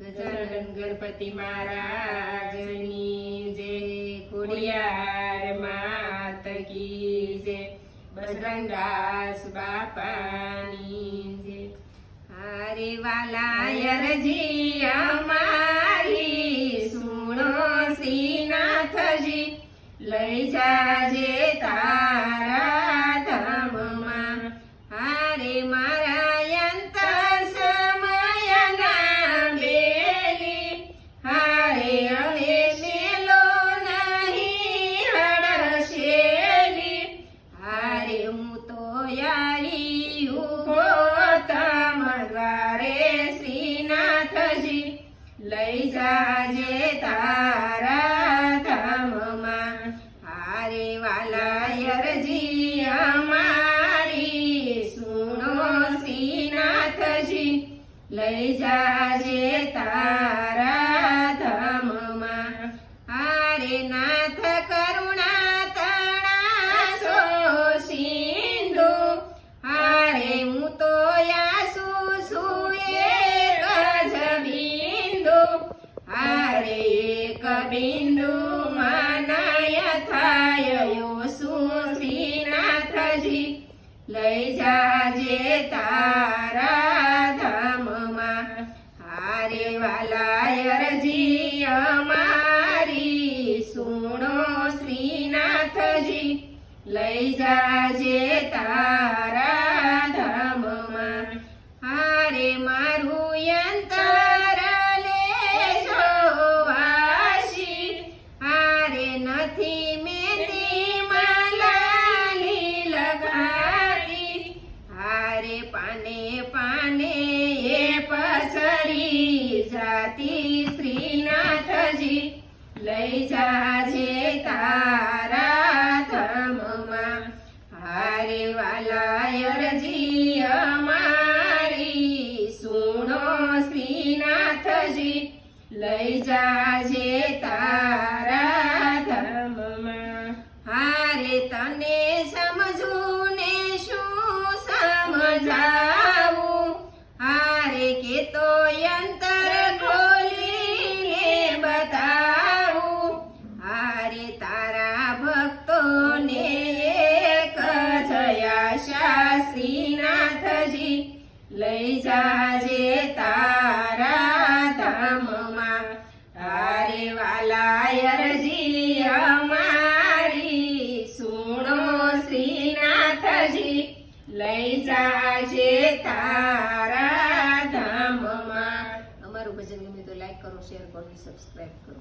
ગજાનન ગણપતિ મહારાજની જય, ખોડિયાર માત કી જય બજરંગદાસ બાપાની જય. હારે વાલા યરજી અમારી સુણો સીનાથજી લઈ જાજે યારી ઊભો તમારે શ્રીનાથજી લઈ જાજે તારા ધામમાં. હારે વાલા યરજી અમારી સુણો શ્રીનાથજી લઈ જાજે તારા બિંદુ માનાય થાય શ્રીનાથજી લઈ જાજે તારા ધામમાં હારે વાલા યરજી અમારી સુણો શ્રીનાથજી લઈ જાજે તારા ધામમાં હારે મારું હારે નથી મેથી માલાલી લગાડી પાને પાને એ પસરી જાતી શ્રીનાથજી. લઈ જાજે તારા ધામમાં. હારે વાલા અમારી. સુણો શ્રીનાથજી. લઈ જાજે તારા ભક્તોને એક જયા શ્રીનાથજી લઈ જાજે તારા ધામમાં. તારે વાલા અમારી. સુણો શ્રીનાથજી લઈ જાજે તારા ધામમાં. અમારું ભજન ગમે તો લાઈક કરો શેર કરો સબસ્ક્રાઈબ કરો.